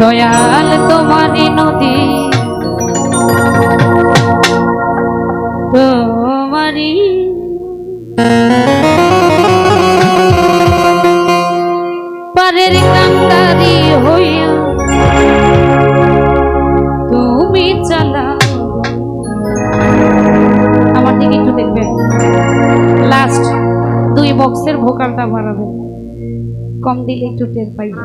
দয়াল তোমারি নদী। তোমারি পারের কান্দারি হইয়া তুমি চালা আমার দিকে একটু দেখবে। লাস্ট দুই বক্সের ভোকালটা বাড়াবে। কম দিলে একটু টের পাইবে।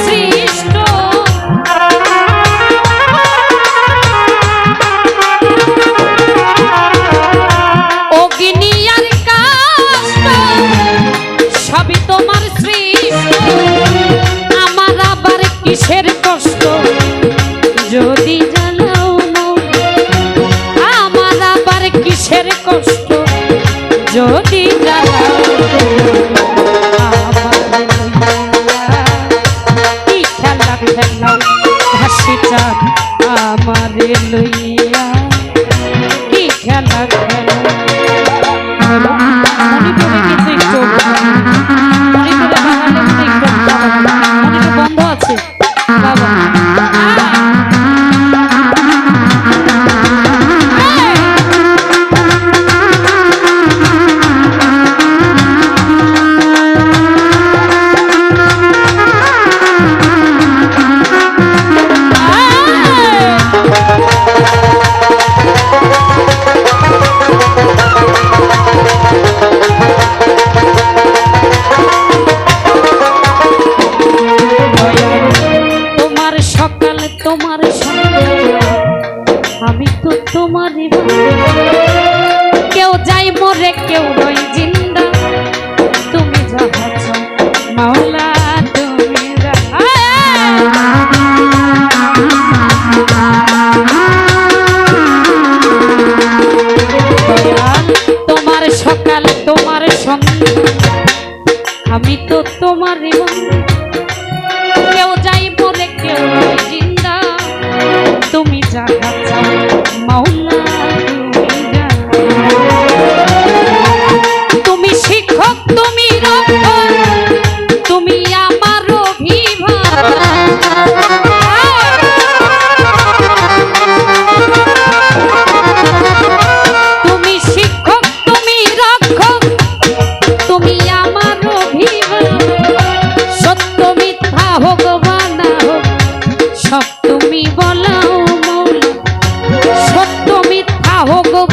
Música জীবন কেউ যাই মরে কেউ রই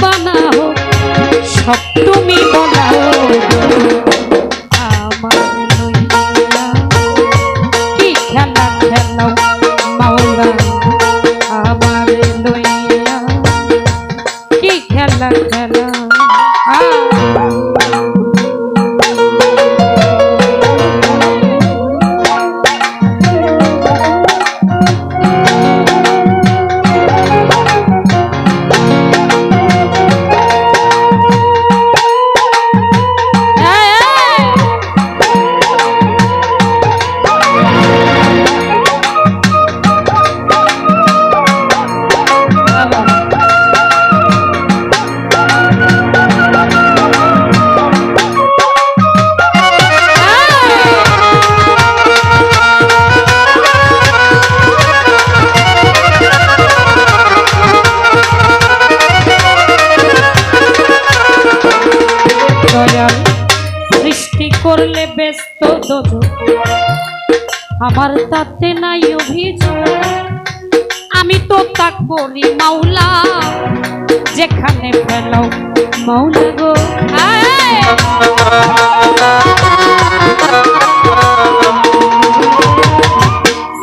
বানাও সব বানাও। করলে ব্যস্ত আমার তাতে নাই অভিযোগ। আমি তো তা করি মাওলা, যেখানে ফেলাও মাওলা গো।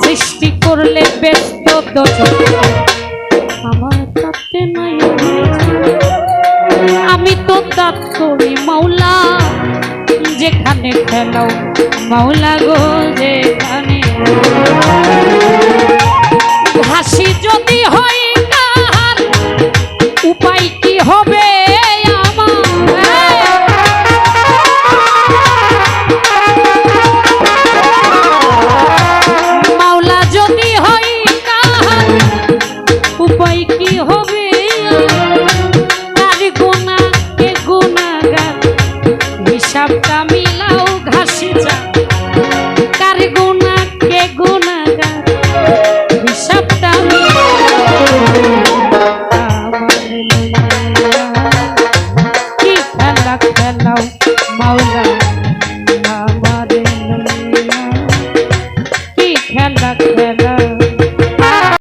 সৃষ্টি করলে ব্যস্ত দশ লও মাওলা গো যেখানে